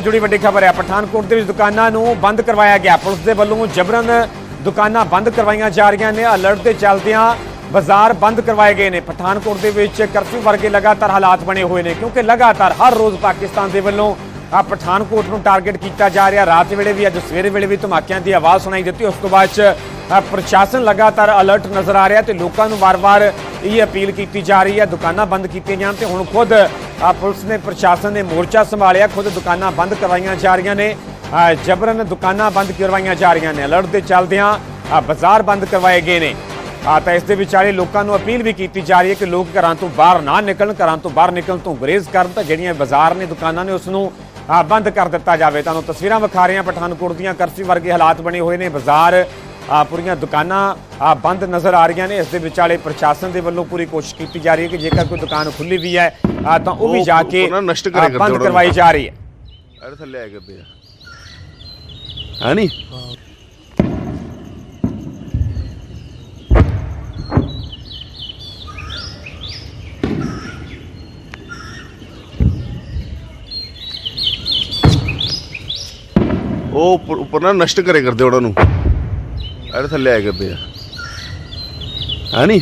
ਜੁੜੀ ਵੱਡੀ ਖਬਰ ਹੈ। ਪਠਾਨਕੋਟ ਦੇ ਵਿੱਚ ਦੁਕਾਨਾਂ ਨੂੰ ਬੰਦ ਕਰਵਾਇਆ ਗਿਆ। ਪੁਲਿਸ ਦੇ ਵੱਲੋਂ ਜਬਰਨ ਦੁਕਾਨਾਂ ਬੰਦ ਕਰਵਾਈਆਂ ਜਾ ਰਹੀਆਂ ਨੇ। ਅਲਰਟ ਦੇ ਚੱਲਦਿਆਂ ਬਾਜ਼ਾਰ ਬੰਦ ਕਰਵਾਏ ਗਏ ਨੇ। ਪਠਾਨਕੋਟ ਦੇ ਵਿੱਚ ਕਰਫਿਊ ਵਰਗੇ ਲਗਾਤਾਰ ਹਾਲਾਤ ਬਣੇ ਹੋਏ ਨੇ, ਕਿਉਂਕਿ ਲਗਾਤਾਰ ਹਰ ਰੋਜ਼ ਪਾਕਿਸਤਾਨ ਦੇ ਵੱਲੋਂ ਆ ਪਠਾਨਕੋਟ ਨੂੰ ਟਾਰਗੇਟ ਕੀਤਾ ਜਾ ਰਿਹਾ। ਰਾਤ ਵੇਲੇ ਵੀ, ਅੱਜ ਸਵੇਰੇ ਵੇਲੇ ਵੀ ਧਮਾਕਿਆਂ ਦੀ ਆਵਾਜ਼ ਸੁਣਾਈ ਦਿੱਤੀ। ਉਸ ਤੋਂ ਬਾਅਦ ਚ ਪ੍ਰਸ਼ਾਸਨ ਲਗਾਤਾਰ ਅਲਰਟ ਨਜ਼ਰ ਆ ਰਿਹਾ ਤੇ ਲੋਕਾਂ ਨੂੰ ਵਾਰ-ਵਾਰ ਇਹ ਅਪੀਲ ਕੀਤੀ ਜਾ ਰਹੀ ਹੈ। ਦੁਕਾਨਾਂ ਬੰਦ ਕੀਤੀਆਂ ਜਾਣ ਤੇ ਹੁਣ ਖੁਦ ਆ ਪੁਲਿਸ ਨੇ, ਪ੍ਰਸ਼ਾਸਨ ਨੇ ਮੋਰਚਾ ਸੰਭਾਲਿਆ, ਖੁਦ ਦੁਕਾਨਾਂ ਬੰਦ ਕਰਵਾਈਆਂ ਜਾ ਰਹੀਆਂ ਨੇ। ਜਬਰਨ ਦੁਕਾਨਾਂ ਬੰਦ ਕਰਵਾਈਆਂ ਜਾ ਰਹੀਆਂ ਨੇ। ਅਲਰਟ ਦੇ ਚੱਲਦਿਆਂ ਬਾਜ਼ਾਰ ਬੰਦ ਕਰਵਾਏ ਗਏ ਨੇ। ਆ ਤਾਂ ਇਸ ਦੇ ਵਿਚਾਲੇ ਲੋਕਾਂ ਨੂੰ ਅਪੀਲ ਵੀ ਕੀਤੀ ਜਾ ਰਹੀ ਹੈ ਕਿ ਲੋਕ ਘਰਾਂ ਤੋਂ ਬਾਹਰ ਨਾ ਨਿਕਲਣ, ਘਰਾਂ ਤੋਂ ਬਾਹਰ ਨਿਕਲਣ ਤੋਂ ਗੁਰੇਜ਼ ਕਰਨ ਤਾਂ ਜਿਹੜੀਆਂ ਬਾਜ਼ਾਰ ਨੇ, ਦੁਕਾਨਾਂ ਨੇ ਉਸ ਨੂੰ ਬੰਦ ਕਰ ਦਿੱਤਾ ਜਾਵੇ। ਤੁਹਾਨੂੰ ਤਸਵੀਰਾਂ ਵਿਖਾ ਰਹੇ ਹਾਂ ਪਠਾਨਕੋਟ ਦੀਆਂ, ਕਰਫਿਊ ਵਰਗੇ ਹਾਲਾਤ ਬਣੇ ਹੋਏ ਨੇ। ਬਾਜ਼ਾਰ ਆ ਪੂਰੀਆਂ ਦੁਕਾਨਾਂ ਆ ਬੰਦ ਨਜ਼ਰ ਆ ਰਹੀਆਂ ਨੇ। ਇਸ ਦੇ ਵਿਚਾਲੇ ਪ੍ਰਸ਼ਾਸਨ ਦੇ ਵੱਲੋਂ ਪੂਰੀ ਕੋਸ਼ਿਸ਼ ਕੀਤੀ ਜਾ ਰਹੀ ਹੈ ਕਿ ਜੇਕਰ ਕੋਈ ਦੁਕਾਨ ਖੁੱਲੀ ਵੀ ਹੈ ਆ ਤਾਂ ਉਹ ਵੀ ਜਾ ਕੇ ਨਸ਼ਟ ਕਰਦੇ ਬੰਦ। ਕਰਵਾਈ ਜਾ ਰਹੀ ਹੈ। ਅਰੇ ਥੱਲੇ ਆ ਕਰਦੇ ਆ ਹੈ ਨਹੀਂ ਉਹ ਉੱਪਰ ਨਾ ਨਸ਼ਟ ਕਰੇ ਕਰਦੇ ਉਹਨਾਂ ਨੂੰ। ਅਰੇ ਥੱਲੇ ਆ ਕਰਦੇ ਆ। ਹੈ ਨਹੀਂ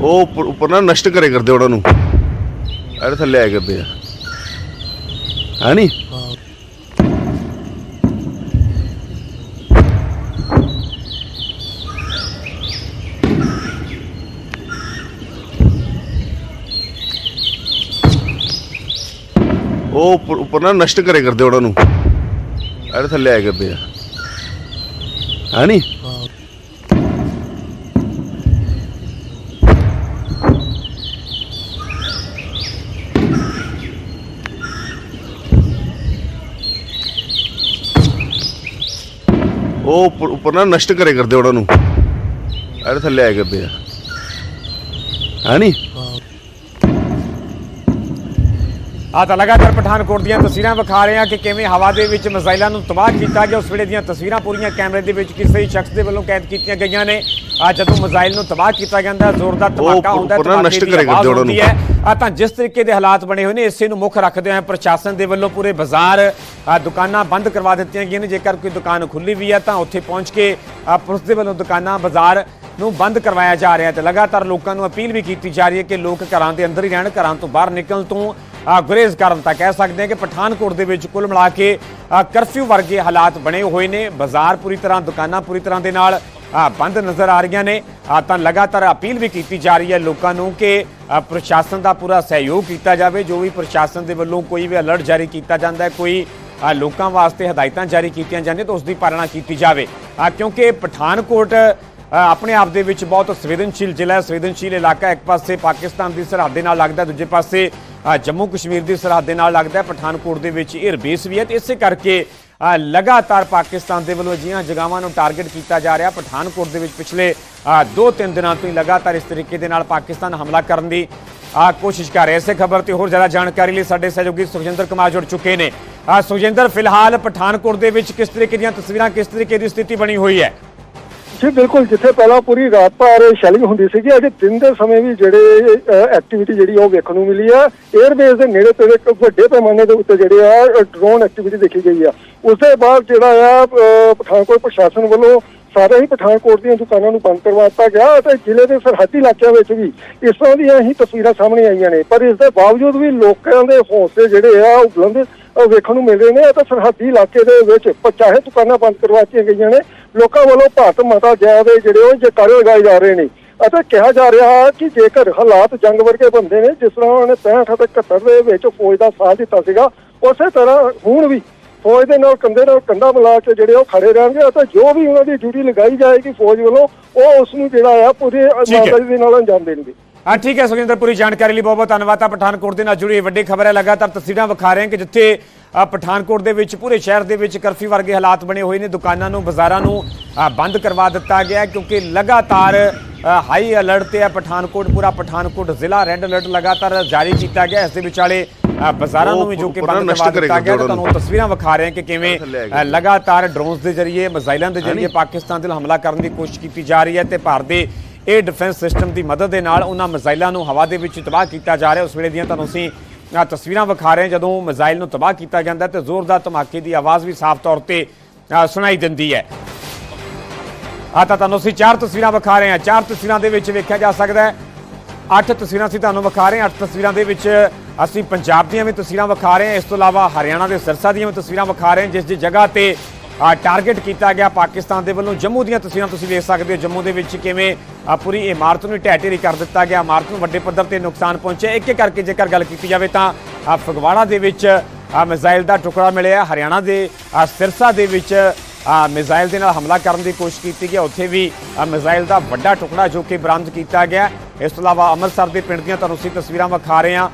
ਉਹ ਉੱਪਰ ਉੱਪਰ ਨਾ ਨਸ਼ਟ ਕਰੇ ਕਰਦੇ ਉਹਨਾਂ ਨੂੰ। ਅਰੇ ਥੱਲੇ ਆ ਕਰਦੇ ਆ। ਹੈ ਨਹੀਂ ਉਹ ਉੱਪਰ ਉੱਪਰ ਨਾ ਨਸ਼ਟ ਕਰੇ ਕਰਦੇ ਉਹਨਾਂ ਨੂੰ। ਅਰੇ ਥੱਲੇ ਆ ਕਰਦੇ ਆ। ਹੈ ਨਹੀਂ ਉਹ ਉੱਪਰ ਉੱਪਰ ਨਾ ਨਸ਼ਟ ਕਰੇ ਕਰਦੇ ਉਹਨਾਂ ਨੂੰ। ਅਰੇ ਥੱਲੇ ਆ ਕਰਦੇ ਆ। ਹੈ ਨਹੀਂ ਆ ਤਾਂ ਲਗਾਤਾਰ ਪਠਾਨਕੋਟ ਦੀਆਂ ਤਸਵੀਰਾਂ ਵਿਖਾ ਰਹੇ ਹਾਂ ਕਿ ਕਿਵੇਂ ਹਵਾ ਦੇ ਵਿੱਚ ਮਿਜ਼ਾਈਲਾਂ ਨੂੰ ਤਬਾਹ ਕੀਤਾ ਗਿਆ। ਉਸ ਵੇਲੇ ਦੀਆਂ ਤਸਵੀਰਾਂ ਪੂਰੀਆਂ ਕੈਮਰੇ ਦੇ ਵਿੱਚ ਕਿਸੇ ਹੀ ਸ਼ਖਸ ਦੇ ਵੱਲੋਂ ਕੈਦ ਕੀਤੀਆਂ ਗਈਆਂ ਨੇ। ਆ ਜਦੋਂ ਮਿਜ਼ਾਈਲ ਨੂੰ ਤਬਾਹ ਕੀਤਾ ਜਾਂਦਾ ਜ਼ੋਰਦਾਰ ਧਮਾਕਾ ਹੁੰਦਾ ਹੈ ਨਾ ਧਮਾਕੇ ਨਸ਼ਟ ਦੀ ਕਰੇ ਆਵਾਜ਼ ਕਰਦੇ ਉਹਨਾਂ ਹੁੰਦੀ ਹੈ। ਆ ਤਾਂ ਜਿਸ ਤਰੀਕੇ ਦੇ ਹਾਲਾਤ ਬਣੇ ਹੋਏ ਨੇ ਇਸੇ ਨੂੰ ਮੁੱਖ ਰੱਖਦੇ ਹੋਏ ਪ੍ਰਸ਼ਾਸਨ ਦੇ ਵੱਲੋਂ ਪੂਰੇ ਬਾਜ਼ਾਰ ਦੁਕਾਨਾਂ ਬੰਦ ਕਰਵਾ ਦਿੱਤੀਆਂ ਗਈਆਂ ਨੇ। ਜੇਕਰ ਕੋਈ ਦੁਕਾਨ ਖੁੱਲੀ ਵੀ ਹੈ ਤਾਂ ਉੱਥੇ ਪਹੁੰਚ ਕੇ ਪੁਲਿਸ ਦੇ ਵੱਲੋਂ ਦੁਕਾਨਾਂ ਬਾਜ਼ਾਰ ਨੂੰ ਬੰਦ ਕਰਵਾਇਆ ਜਾ ਰਿਹਾ ਤੇ ਲਗਾਤਾਰ ਲੋਕਾਂ ਨੂੰ ਅਪੀਲ ਵੀ ਕੀਤੀ ਜਾ ਰਹੀ ਹੈ ਕਿ ਲੋਕ ਘਰਾਂ ਦੇ ਅੰਦਰ ਹੀ ਰਹਿਣ ਘਰਾਂ ਤੋਂ ਬਾਹਰ ਨਿਕਲਣ ਤੋਂ ਗੁਰੇਜ਼ ਕਰਨ ਤਾਂ ਕਹਿ ਸਕਦੇ ਹਾਂ ਕਿ ਪਠਾਨਕੋਟ ਦੇ ਵਿੱਚ ਕੁੱਲ ਮਿਲਾ ਕੇ ਕਰਫਿਊ ਵਰਗੇ ਹਾਲਾਤ ਬਣੇ ਹੋਏ ਨੇ। ਬਾਜ਼ਾਰ ਪੂਰੀ ਤਰ੍ਹਾਂ, ਦੁਕਾਨਾਂ ਪੂਰੀ ਤਰ੍ਹਾਂ ਦੇ ਨਾਲ ਬੰਦ ਨਜ਼ਰ ਆ ਰਹੀਆਂ ਨੇ। ਤਾਂ ਲਗਾਤਾਰ ਅਪੀਲ ਵੀ ਕੀਤੀ ਜਾ ਰਹੀ ਹੈ ਲੋਕਾਂ ਨੂੰ ਕਿ ਪ੍ਰਸ਼ਾਸਨ ਦਾ ਪੂਰਾ ਸਹਿਯੋਗ ਕੀਤਾ ਜਾਵੇ। ਜੋ ਵੀ ਪ੍ਰਸ਼ਾਸਨ ਦੇ ਵੱਲੋਂ ਕੋਈ ਵੀ ਅਲਰਟ ਜਾਰੀ ਕੀਤਾ ਜਾਂਦਾ ਹੈ, ਕੋਈ ਲੋਕਾਂ ਵਾਸਤੇ ਹਦਾਇਤਾਂ ਜਾਰੀ ਕੀਤੀਆਂ ਜਾਂਦੀਆਂ ਤਾਂ ਉਸ ਦੀ ਪਾਲਣਾ ਕੀਤੀ ਜਾਵੇ। ਕਿਉਂਕਿ ਪਠਾਨਕੋਟ ਆਪਣੇ ਆਪ ਦੇ ਵਿੱਚ ਬਹੁਤ ਸੰਵੇਦਨਸ਼ੀਲ ਜ਼ਿਲ੍ਹਾ ਹੈ। ਸੰਵੇਦਨਸ਼ੀਲ ਇਲਾਕਾ ਇੱਕ ਪਾਸੇ ਪਾਕਿਸਤਾਨ ਦੀ ਸਰਹੱਦ ਦੇ ਨਾਲ ਲੱਗਦਾ ਦੂਜੇ ਪਾਸੇ ਜੰਮੂ ਕਸ਼ਮੀਰ ਦੀ ਸਰਹੱਦ ਦੇ ਨਾਲ ਲੱਗਦਾ ਹੈ। ਪਠਾਨਕੋਟ ਦੇ ਵਿੱਚ 에ਅਰ ਬੇਸ ਵੀ ਹੈ ਤੇ ਇਸੇ ਕਰਕੇ ਲਗਾਤਾਰ ਪਾਕਿਸਤਾਨ ਦੇ ਵੱਲੋਂ ਅਜਿਹੀਆਂ ਜਗ੍ਹਾਵਾਂ ਨੂੰ ਟਾਰਗੇਟ ਕੀਤਾ ਜਾ ਰਿਹਾ। ਪਠਾਨਕੋਟ ਦੇ ਵਿੱਚ ਪਿਛਲੇ 2-3 ਦਿਨਾਂ ਤੋਂ ਹੀ ਲਗਾਤਾਰ ਇਸ ਤਰੀਕੇ ਦੇ ਨਾਲ ਪਾਕਿਸਤਾਨ ਹਮਲਾ ਕਰਨ ਦੀ ਕੋਸ਼ਿਸ਼ ਕਰ ਰਿਹਾ। ਇਸੇ ਖਬਰ ਤੇ ਹੋਰ ਜ਼ਿਆਦਾ ਜਾਣਕਾਰੀ ਲਈ ਸਾਡੇ ਸਹਿਯੋਗੀ ਸੁਖਜਿੰਦਰ ਕੁਮਾਰ ਜੁੜ ਚੁੱਕੇ ਨੇ। ਸੁਖਜਿੰਦਰ, ਫਿਲਹਾਲ ਪਠਾਨਕੋਟ ਦੇ ਵਿੱਚ ਕਿਸ ਤਰੀਕੇ ਦੀਆਂ ਤਸਵੀਰਾਂ, ਕਿਸ ਤਰੀਕੇ ਦੀ ਸਥਿਤੀ ਬਣੀ ਹੋਈ ਹੈ? ਜੀ ਬਿਲਕੁਲ ਜਿੱਥੇ ਪਹਿਲਾਂ ਪੂਰੀ ਰਾਤ ਭਰ ਸ਼ੈਲਿੰਗ ਹੁੰਦੀ ਸੀਗੀ, ਅੱਜ ਦਿਨ ਦੇ ਸਮੇਂ ਵੀ ਜਿਹੜੇ ਐਕਟੀਵਿਟੀ ਜਿਹੜੀ ਉਹ ਵੇਖਣ ਨੂੰ ਮਿਲੀ ਆ। 에ਅਰਬੇਸ ਦੇ ਨੇੜੇ ਤੇੜੇ ਵੱਡੇ ਪੈਮਾਨੇ ਦੇ ਉੱਤੇ ਜਿਹੜੇ ਆ ਡਰੋਨ ਐਕਟੀਵਿਟੀ ਦੇਖੀ ਗਈ ਆ। ਉਸ ਦੇ ਬਾਅਦ ਜਿਹੜਾ ਆ ਪਠਾਨਕੋਟ ਪ੍ਰਸ਼ਾਸਨ ਵੱਲੋਂ ਸਾਰੇ ਹੀ ਪਠਾਨਕੋਟ ਦੀਆਂ ਦੁਕਾਨਾਂ ਨੂੰ ਬੰਦ ਕਰਵਾ ਦਿੱਤਾ ਗਿਆ ਅਤੇ ਜ਼ਿਲ੍ਹੇ ਦੇ ਸਰਹੱਦੀ ਇਲਾਕਿਆਂ ਵਿੱਚ ਵੀ ਇਸ ਤਰ੍ਹਾਂ ਦੀਆਂ ਹੀ ਤਸਵੀਰਾਂ ਸਾਹਮਣੇ ਆਈਆਂ ਨੇ। ਪਰ ਇਸ ਦੇ ਬਾਵਜੂਦ ਵੀ ਲੋਕਾਂ ਦੇ ਹੌਸਲੇ ਜਿਹੜੇ ਆ, ਉਹ ਬੁਲੰਦ ਵੇਖਣ ਨੂੰ ਮਿਲ ਨੇ ਅਤੇ ਸਰਹੱਦੀ ਇਲਾਕੇ ਦੇ ਵਿੱਚ ਪਚਾਹੇ ਦੁਕਾਨਾਂ ਬੰਦ ਕਰਵਾਤੀਆਂ ਗਈਆਂ ਨੇ। ਲੋਕਾਂ ਵੱਲੋਂ ਭਾਰਤ ਮਾਤਾ ਜੈ ਦੇ ਜਿਹੜੇ ਉਹ ਜੈਕਾਰੇ ਲਗਾਏ ਜਾ ਰਹੇ ਨੇ ਅਤੇ ਕਿਹਾ ਜਾ ਰਿਹਾ ਹੈ ਕਿ ਜੇਕਰ ਹਾਲਾਤ ਜੰਗ ਵਰਗੇ ਬੰਦੇ ਨੇ, ਜਿਸ ਤਰ੍ਹਾਂ ਉਹਨੇ 65 ਅਤੇ 71 ਦੇ ਵਿੱਚ ਫੌਜ ਦਾ ਸਾਥ ਦਿੱਤਾ ਸੀਗਾ, ਉਸੇ ਤਰ੍ਹਾਂ ਹੁਣ ਵੀ ਫੌਜ ਦੇ ਨਾਲ ਕੰਧੇ ਨਾਲ ਕੰਧਾ ਮਿਲਾ ਕੇ ਜਿਹੜੇ ਉਹ ਖੜੇ ਰਹਿਣਗੇ ਅਤੇ ਜੋ ਵੀ ਉਹਨਾਂ ਦੀ ਡਿਊਟੀ ਲਗਾਈ ਜਾਏਗੀ ਫੌਜ ਵੱਲੋਂ ਉਹ ਉਸ ਨੂੰ ਜਿਹੜਾ ਆ ਪੂਰੇ। ਇਮਾਨਦਾਰੀ ਦੇ ਨਾਲ ਅੰਜਾਮ ਦੇਣਗੇ। ਹਾਂ ਠੀਕ ਹੈ ਸੁਖਿੰਦਰ ਪੂਰੀ ਜਾਣਕਾਰੀ ਲਈ ਬਹੁਤ ਬਹੁਤ ਧੰਨਵਾਦ। ਆ ਪਠਾਨਕੋਟ ਦੇ ਨਾਲ ਜੁੜੀ ਇਹ ਵੱਡੀ ਖਬਰ ਹੈ ਲਗਾਤਾਰ ਤਸਵੀਰਾਂ ਵਿਖਾ ਰਹੇ ਹਾਂ ਕਿ ਜਿੱਥੇ ਪਠਾਨਕੋਟ ਦੇ ਵਿੱਚ ਪੂਰੇ ਸ਼ਹਿਰ ਦੇ ਵਿੱਚ ਕਰਫਿਊ ਵਰਗੇ ਹਾਲਾਤ ਬਣੇ ਹੋਏ ਨੇ ਦੁਕਾਨਾਂ ਨੂੰ ਬਾਜ਼ਾਰਾਂ ਨੂੰ ਬੰਦ ਕਰਵਾ ਦਿੱਤਾ ਗਿਆ ਕਿਉਂਕਿ ਲਗਾਤਾਰ ਹਾਈ ਅਲਰਟ ਤੇ ਹੈ ਪਠਾਨਕੋਟ ਪੂਰਾ ਪਠਾਨਕੋਟ ਜ਼ਿਲ੍ਹਾ ਰੈੱਡ ਅਲਰਟ ਲਗਾਤਾਰ ਜਾਰੀ ਕੀਤਾ ਗਿਆ ਇਸ ਦੇ ਵਿਚਾਲੇ ਬਾਜ਼ਾਰਾਂ ਨੂੰ ਵੀ ਜੋ ਕਿ ਬੰਦ ਕਰਵਾ ਦਿੱਤਾ ਗਿਆ ਤਾਂ ਤੁਹਾਨੂੰ ਤਸਵੀਰਾਂ ਵਿਖਾ ਰਹੇ ਹਾਂ ਕਿ ਕਿਵੇਂ ਆ। ਲਗਾਤਾਰ ਡਰੋਨਸ ਦੇ ਜ਼ਰੀਏ ਮਿਜ਼ਾਈਲਾਂ ਦੇ ਜ਼ਰੀਏ ਪਾਕਿਸਤਾਨ ਦੇ ਹਮਲਾ ਕਰਨ ਦੀ ਕੋਸ਼ਿਸ਼ ਕੀਤੀ ਜਾ ਰਹੀ ਹੈ ਤੇ ਭਾਰਤ ਦੇ ਇਹ ਡਿਫੈਂਸ ਸਿਸਟਮ ਦੀ ਮਦਦ ਦੇ ਨਾਲ ਉਹਨਾਂ ਮਿਜ਼ਾਈਲਾਂ ਨੂੰ ਹਵਾ ਦੇ ਵਿੱਚ ਤਬਾਹ ਕੀਤਾ ਜਾ ਰਿਹਾ। ਉਸ ਵੇਲੇ ਦੀਆਂ ਤੁਹਾਨੂੰ ਅਸੀਂ ਅ, ਤਸਵੀਰਾਂ ਵਿਖਾ ਰਹੇ ਹਾਂ ਜਦੋਂ ਮਿਜ਼ਾਈਲ ਨੂੰ ਤਬਾਹ ਕੀਤਾ ਜਾਂਦਾ ਤੇ ਜ਼ੋਰਦਾਰ ਧਮਾਕੇ ਦੀ ਆਵਾਜ਼ ਵੀ ਸਾਫ਼ ਤੌਰ ਤੇ ਸੁਣਾਈ ਦਿੰਦੀ ਹੈ। ਆ ਤਾਂ ਤੁਹਾਨੂੰ ਅਸੀਂ ਚਾਰ ਤਸਵੀਰਾਂ ਵਿਖਾ ਰਹੇ ਹਾਂ। ਚਾਰ ਤਸਵੀਰਾਂ ਦੇ ਵਿੱਚ ਵੇਖਿਆ ਜਾ ਸਕਦਾ ਹੈ। ਅੱਠ ਤਸਵੀਰਾਂ ਅਸੀਂ ਤੁਹਾਨੂੰ ਵਿਖਾ ਰਹੇ ਹਾਂ। ਅੱਠ ਤਸਵੀਰਾਂ ਦੇ ਵਿੱਚ ਅਸੀਂ ਪੰਜਾਬ ਦੀਆਂ ਵੀ ਤਸਵੀਰਾਂ ਵਿਖਾ ਰਹੇ ਹਾਂ। ਇਸ ਤੋਂ ਇਲਾਵਾ ਹਰਿਆਣਾ ਦੇ ਸਿਰਸਾ ਦੀਆਂ ਵੀ ਤਸਵੀਰਾਂ ਵਿਖਾ ਰਹੇ ਹਾਂ ਜਿਸ ਦੀ ਜਗ੍ਹਾ ਤੇ ਟਾਰਗੇਟ ਕੀਤਾ ਗਿਆ ਪਾਕਿਸਤਾਨ ਦੇ ਵੱਲੋਂ। ਜੰਮੂ ਦੀਆਂ ਤਸਵੀਰਾਂ ਤੁਸੀਂ ਵੇਖ ਸਕਦੇ ਹੋ। ਜੰਮੂ ਦੇ ਵਿੱਚ ਕਿਵੇਂ ਪੂਰੀ ਇਮਾਰਤ ਨੂੰ ਢਹਿ ਢੇਰੀ ਕਰ ਦਿੱਤਾ ਗਿਆ। ਇਮਾਰਤ ਨੂੰ ਵੱਡੇ ਪੱਧਰ ਤੇ ਨੁਕਸਾਨ ਪਹੁੰਚਿਆ। ਇੱਕ ਇੱਕ ਕਰਕੇ ਜੇਕਰ ਗੱਲ ਕੀਤੀ ਜਾਵੇ ਤਾਂ ਫਗਵਾੜਾ ਦੇ ਵਿੱਚ ਆ, ਮਿਜ਼ਾਈਲ ਦਾ ਟੁਕੜਾ ਮਿਲਿਆ। ਹਰਿਆਣਾ ਦੇ ਸਿਰਸਾ ਦੇ ਵਿੱਚ ਆ, ਮਿਜ਼ਾਈਲ ਦੇ ਨਾਲ ਹਮਲਾ ਕਰਨ ਦੀ ਕੋਸ਼ਿਸ਼ ਕੀਤੀ ਗਈ। ਉੱਥੇ ਵੀ ਆ, ਮਿਜ਼ਾਈਲ ਦਾ ਵੱਡਾ ਟੁਕੜਾ ਜੋ ਕਿ ਬਰਾਮਦ ਕੀਤਾ ਗਿਆ। ਇਸ ਤੋਂ ਇਲਾਵਾ ਅੰਮ੍ਰਿਤਸਰ ਦੇ ਪਿੰਡ ਦੀਆਂ ਤੁਹਾਨੂੰ ਅਸੀਂ ਤਸਵੀਰਾਂ ਵਿਖਾ ਰਹੇ ਹਾਂ।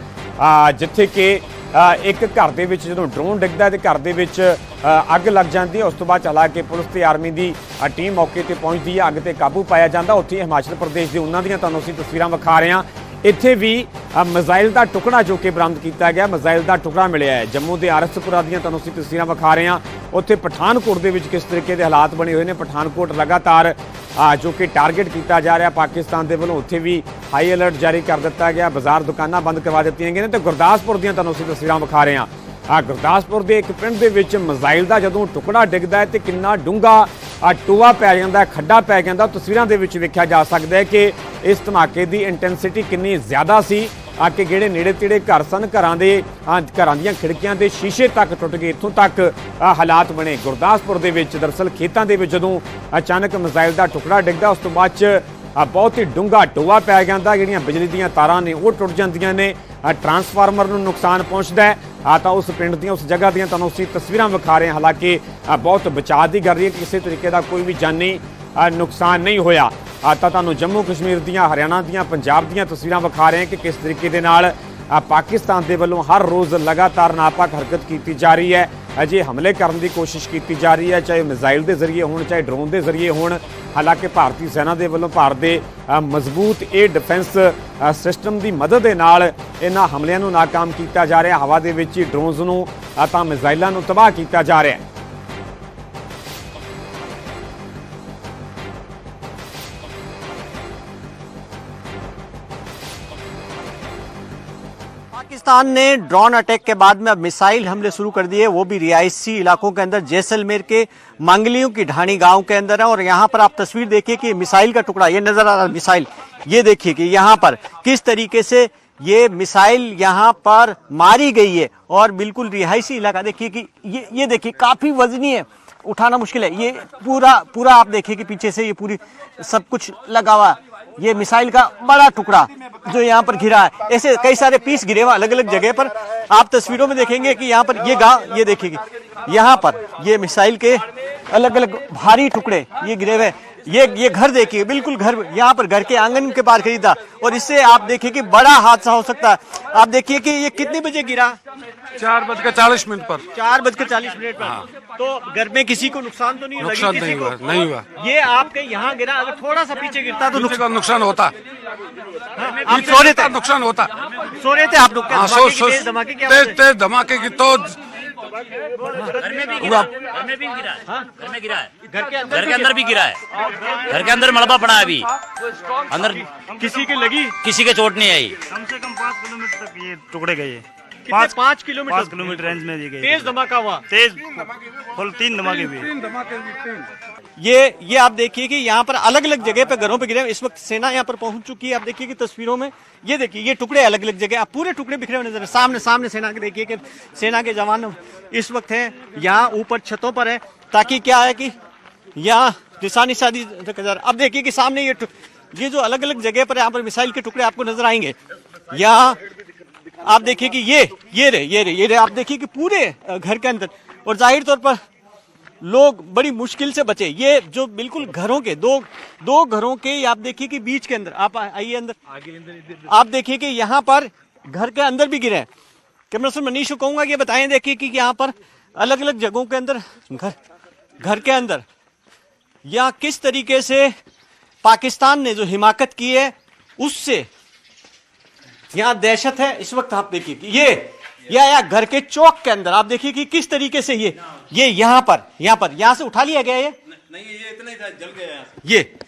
ਜਿੱਥੇ ਕਿ ਇੱਕ ਘਰ ਦੇ ਵਿੱਚ ਜਦੋਂ ਡਰੋਨ ਡਿੱਗਦਾ ਹੈ ਤੇ ਘਰ ਦੇ ਵਿੱਚ ਅੱਗ ਲੱਗ ਜਾਂਦੀ ਹੈ। ਉਸ ਤੋਂ ਬਾਅਦ ਚਲਾ ਕੇ ਪੁਲਿਸ ਤੇ ਆਰਮੀ ਦੀ ਟੀਮ ਮੌਕੇ ਤੇ ਪਹੁੰਚਦੀ ਹੈ। ਅੱਗ ਤੇ ਕਾਬੂ ਪਾਇਆ ਜਾਂਦਾ। ਉੱਥੇ ਹਿਮਾਚਲ ਪ੍ਰਦੇਸ਼ ਦੇ ਉਹਨਾਂ ਦੀਆਂ ਤੁਹਾਨੂੰ ਅਸੀਂ ਤਸਵੀਰਾਂ ਵਿਖਾ ਰਹੇ ਹਾਂ। ਇੱਥੇ ਵੀ ਮਿਜ਼ਾਈਲ ਦਾ ਟੁਕੜਾ ਜੋ ਕਿ ਬਰਾਮਦ ਕੀਤਾ ਗਿਆ, ਮਿਜ਼ਾਈਲ ਦਾ ਟੁਕੜਾ ਮਿਲਿਆ ਹੈ। ਜੰਮੂ ਦੇ ਆਰਸਪੁਰਾ ਦੀਆਂ ਤੁਹਾਨੂੰ ਅਸੀਂ ਤਸਵੀਰਾਂ ਵਿਖਾ ਰਹੇ ਹਾਂ। ਉੱਥੇ ਪਠਾਨਕੋਟ ਦੇ ਵਿੱਚ ਕਿਸ ਤਰੀਕੇ ਦੇ ਹਾਲਾਤ ਬਣੇ ਹੋਏ ਨੇ? ਪਠਾਨਕੋਟ ਲਗਾਤਾਰ ਜੋ ਕਿ ਟਾਰਗੇਟ ਕੀਤਾ ਜਾ ਰਿਹਾ ਪਾਕਿਸਤਾਨ ਦੇ ਵੱਲੋਂ, ਉੱਥੇ ਵੀ ਹਾਈ ਅਲਰਟ ਜਾਰੀ ਕਰ ਦਿੱਤਾ ਗਿਆ। ਬਾਜ਼ਾਰ ਦੁਕਾਨਾਂ ਬੰਦ ਕਰਵਾ ਦਿੱਤੀਆਂ ਗਈਆਂ ਨੇ ਤੇ ਗੁਰਦਾਸਪੁਰ ਦੀਆਂ ਤੁਹਾਨੂੰ ਅਸੀਂ ਤਸਵੀਰਾਂ ਵਿਖਾ ਰਹੇ ਹਾਂ। ਆ ਗੁਰਦਾਸਪੁਰ ਦੇ ਇੱਕ ਪਿੰਡ ਦੇ ਵਿੱਚ ਮਿਜ਼ਾਈਲ ਦਾ ਜਦੋਂ ਟੁਕੜਾ ਡਿੱਗਦਾ ਹੈ ਤੇ ਕਿੰਨਾ ਡੂੰਘਾ ਆ ਟੋਆ ਪੈ ਜਾਂਦਾ, ਖੱਡਾ ਪੈ ਜਾਂਦਾ, ਤਸਵੀਰਾਂ ਦੇ ਵਿੱਚ ਵੇਖਿਆ ਜਾ ਸਕਦਾ ਹੈ ਕਿ ਇਸ ਧਮਾਕੇ ਦੀ ਇੰਟੈਂਸਿਟੀ ਕਿੰਨੀ ਜ਼ਿਆਦਾ ਸੀ। ਆ ਕੇ ਜਿਹੜੇ ਨੇੜੇ ਤੇੜੇ ਘਰ ਸਨ, ਘਰਾਂ ਦੇ ਘਰਾਂ ਦੀਆਂ ਖਿੜਕੀਆਂ ਦੇ ਸ਼ੀਸ਼ੇ ਤੱਕ ਟੁੱਟ ਗਏ। ਇੱਥੋਂ ਤੱਕ ਹਾਲਾਤ ਬਣੇ। ਗੁਰਦਾਸਪੁਰ ਦੇ ਵਿੱਚ ਦਰਸਲ ਖੇਤਾਂ ਦੇ ਵਿੱਚ ਜਦੋਂ ਅਚਾਨਕ ਮਿਜ਼ਾਈਲ ਦਾ ਟੁਕੜਾ ਡਿੱਗਦਾ, ਉਸ ਤੋਂ ਬਾਅਦ ਚ ਬਹੁਤ ਹੀ ਡੂੰਘਾ ਟੋਆ ਪੈ ਜਾਂਦਾ। ਜਿਹੜੀਆਂ ਬਿਜਲੀ ਦੀਆਂ ਤਾਰਾਂ ਨੇ, ਉਹ ਟੁੱਟ ਜਾਂਦੀਆਂ ਨੇ। ਟਰਾਂਸਫਾਰਮਰ ਨੂੰ ਨੁਕਸਾਨ ਪਹੁੰਚਦਾ ਹੈ। ਆ ਤਾਂ ਉਸ ਪਿੰਡ ਦੀਆਂ, ਉਸ ਜਗ੍ਹਾ ਦੀਆਂ ਤੁਹਾਨੂੰ ਅਸੀਂ ਤਸਵੀਰਾਂ ਵਿਖਾ ਰਹੇ ਹਾਂ। ਹਾਲਾਂਕਿ ਬਹੁਤ ਬਚਾਅ ਦੀ ਗੱਲ ਰਹੀ ਹੈ। ਕਿਸੇ ਤਰੀਕੇ ਦਾ ਕੋਈ ਵੀ ਜਾਨੀ ਨੁਕਸਾਨ ਨਹੀਂ ਹੋਇਆ। ਆ ਤਾਂ ਤੁਹਾਨੂੰ ਜੰਮੂ ਕਸ਼ਮੀਰ ਦੀਆਂ, ਹਰਿਆਣਾ ਦੀਆਂ, ਪੰਜਾਬ ਦੀਆਂ ਤਸਵੀਰਾਂ ਵਿਖਾ ਰਹੇ ਹਾਂ ਕਿ ਕਿਸ ਤਰੀਕੇ ਦੇ ਨਾਲ ਪਾਕਿਸਤਾਨ ਦੇ ਵੱਲੋਂ ਹਰ ਰੋਜ਼ ਲਗਾਤਾਰ ਨਾਪਾਕ ਹਰਕਤ ਕੀਤੀ ਜਾ ਰਹੀ ਹੈ। ਅਜੇ ਹਮਲੇ ਕਰਨ ਦੀ ਕੋਸ਼ਿਸ਼ ਕੀਤੀ ਜਾ ਰਹੀ ਹੈ, ਚਾਹੇ ਮਿਜ਼ਾਈਲ ਦੇ ਜ਼ਰੀਏ ਹੋਣ, ਚਾਹੇ ਡਰੋਨ ਦੇ ਜ਼ਰੀਏ ਹੋਣ। ਹਾਲਾਂਕਿ ਭਾਰਤੀ ਸੈਨਾ ਦੇ ਵੱਲੋਂ ਭਾਰਤ ਦੇ ਮਜ਼ਬੂਤ ਇਹ ਡਿਫੈਂਸ ਸਿਸਟਮ ਦੀ ਮਦਦ ਦੇ ਨਾਲ ਇਹਨਾਂ ਹਮਲਿਆਂ ਨੂੰ ਨਾਕਾਮ ਕੀਤਾ ਜਾ ਰਿਹਾ। ਹਵਾ ਦੇ ਵਿੱਚ ਹੀ ਡਰੋਨਸ ਨੂੰ ਤਾਂ ਮਿਜ਼ਾਈਲਾਂ ਨੂੰ ਤਬਾਹ ਕੀਤਾ ਜਾ ਰਿਹਾ पाकिस्तान ने ड्रोन अटैक के बाद में अब मिसाइल हमले शुरू कर दिए। वो भी रिहायशी इलाकों के अंदर, जैसलमेर के मंगलियों की ढाणी गाँव के अंदर है। और यहाँ पर आप तस्वीर देखिए कि मिसाइल का टुकड़ा, ये नज़र आ रहा है मिसाइल, ये देखिए कि यहाँ पर किस तरीके से ये मिसाइल यहाँ पर मारी गई है। और बिल्कुल रिहायशी इलाका, देखिए कि ये ये देखिए, काफ़ी वजनी है। उठाना मुश्किल है। ये पूरा पूरा आप देखिए कि पीछे से ये पूरी सब कुछ लगा हुआ है। ये मिसाइल का बड़ा टुकड़ा जो यहाँ पर घिरा है। ऐसे कई सारे पीस गिरे हुए अलग अलग जगह पर। आप तस्वीरों में देखेंगे कि यहाँ पर ये गाँव ये देखेगी। यहाँ पर ये मिसाइल के अलग अलग भारी टुकड़े ये गिरे हुए। ये ये घर देखिए बिल्कुल घर यहाँ पर घर के आँगन के पार खरीदा। और इससे आप देखिए कि बड़ा हादसा हो सकता है। आप देखिए कि ये कितने बजे गिरा? चार बज के चालीस मिनट पर। चार बजकर चालीस मिनट पर। तो घर में किसी को नुकसान तो नहीं लगी नुकसान किसी नहीं को? हुआ, नहीं हुआ। ये आपके यहाँ गिरा अगर थोड़ा सा पीछे गिरता तो नुकसान नुकसान होता। आप सो रहे थे? नुकसान होता। सो रहे थे आप लोग? हाँ है? धमाके की तो घर में भी गिरा घर में भी गिरा है घर में गिरा है। घर के अंदर घर के अंदर भी गिरा है। घर के अंदर मलबा पड़ा है अभी। अंदर किसी के लगी? किसी के चोट नहीं आई। कम से कम पाँच किलोमीटर तक ये टुकड़े गए। पाँच पाँच किलोमीटर पाँच किलोमीटर? रेंज में दी गए। तेज धमाका हुआ। तेज फुल तीन धमाके हुए ये ये आप देखिए कि यहाँ पर अलग अलग जगह पे घरों पे गिरे। इस वक्त सेना यहाँ पर पहुँच चुकी है आप देखिए कि तस्वीरों में, ये देखिए, ये टुकड़े अलग अलग जगह, आप पूरे टुकड़े बिखरे हुए नज़र। सामने सामने सेना के, देखिए कि सेना के जवान इस वक्त हैं, यहाँ ऊपर छतों पर है, ताकि क्या है कि यहाँ निशानी शादी। अब देखिए कि सामने ये ये जो अलग अलग जगह पर यहाँ पर मिसाइल के टुकड़े आपको नज़र आएँगे यहाँ आप देखिए कि ये ये रहे ये रहे ये रहे आप देखिए कि पूरे घर के अंदर, और ज़ाहिर तौर पर लोग बड़ी मुश्किल से बचे। ये जो बिल्कुल घरों के दो दो घरों के आप देखिए कि बीच के अंदर आप आइए अंदर। आगे अंदर आप देखिए कि यहाँ पर घर के अंदर भी गिरे हैं। कैमरा से मनीष को कहूँगा कि ये बताएँ देखिए कि यहाँ पर अलग अलग जगहों के अंदर घर घर के अंदर यहाँ किस तरीके से पाकिस्तान ने जो हिमाकत की है उससे यहाँ दहशत है। इस वक्त आप देखिए ये या या घर के चौक के अंदर। आप देखिए कि किस तरीके से ये ये यहाँ पर यहाँ पर यहाँ से उठा लिया गया ये। नहीं ये इतना ही था जल गया ये।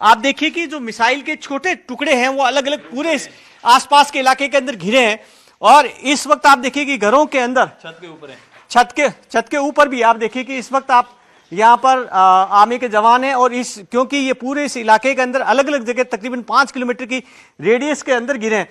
आप देखिए कि जो मिसाइल के छोटे टुकड़े हैं वो अलग अलग पूरे आसपास के इलाके के अंदर घिरे हैं। और इस वक्त आप देखिए कि घरों के अंदर छत के ऊपर है। छत के छत के ऊपर भी आप देखिए कि इस वक्त आप यहाँ पर आर्मी के जवान हैं और इस क्योंकि ये पूरे इस इलाके के अंदर अलग अलग जगह तकरीबन पाँच किलोमीटर की रेडियस के अंदर गिरे हैं।